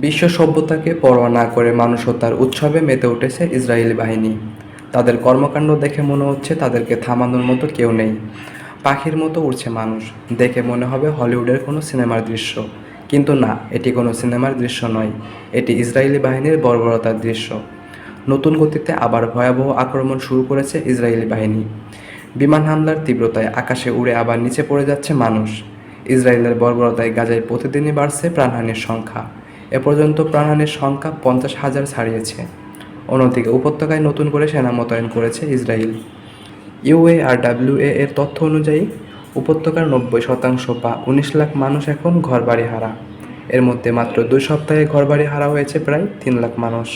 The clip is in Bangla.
বিশ্ব সভ্যতাকে পরোয়া না করে মানুষ হত্যার উৎসবে মেতে উঠেছে ইসরায়েলি বাহিনী। তাদের কর্মকাণ্ড দেখে মনে হচ্ছে তাদেরকে থামানোর মতো কেউ নেই। পাখির মতো উড়ছে মানুষ। দেখে মনে হবে হলিউডের কোনো সিনেমার দৃশ্য। কিন্তু না, এটি কোনো সিনেমার দৃশ্য নয়। এটি ইসরায়েলি বাহিনীর বর্বরতার দৃশ্য। নতুন গতিতে আবার ভয়াবহ আক্রমণ শুরু করেছে ইসরায়েলি বাহিনী। বিমান হামলার তীব্রতায় আকাশে উড়ে আবার নিচে পড়ে যাচ্ছে মানুষ। ইসরায়েলের বর্বরতায় গাজায় প্রতিদিনই বাড়ছে প্রাণহানির সংখ্যা। এ পর্যন্ত প্রাণহানির সংখ্যা পঞ্চাশ হাজার ছাড়িয়েছে। অন্যদিকে উপত্যকায় নতুন করে সেনা মোতায়েন করেছে ইসরায়েল। ইউএ আর ডাব্লিউএ এর তথ্য অনুযায়ী, উপত্যকার নব্বই শতাংশ বা উনিশ লাখ মানুষ এখন ঘরবাড়ি হারা। এর মধ্যে মাত্র দুই সপ্তাহে ঘরবাড়ি হারা হয়েছে প্রায় তিন লাখ মানুষ।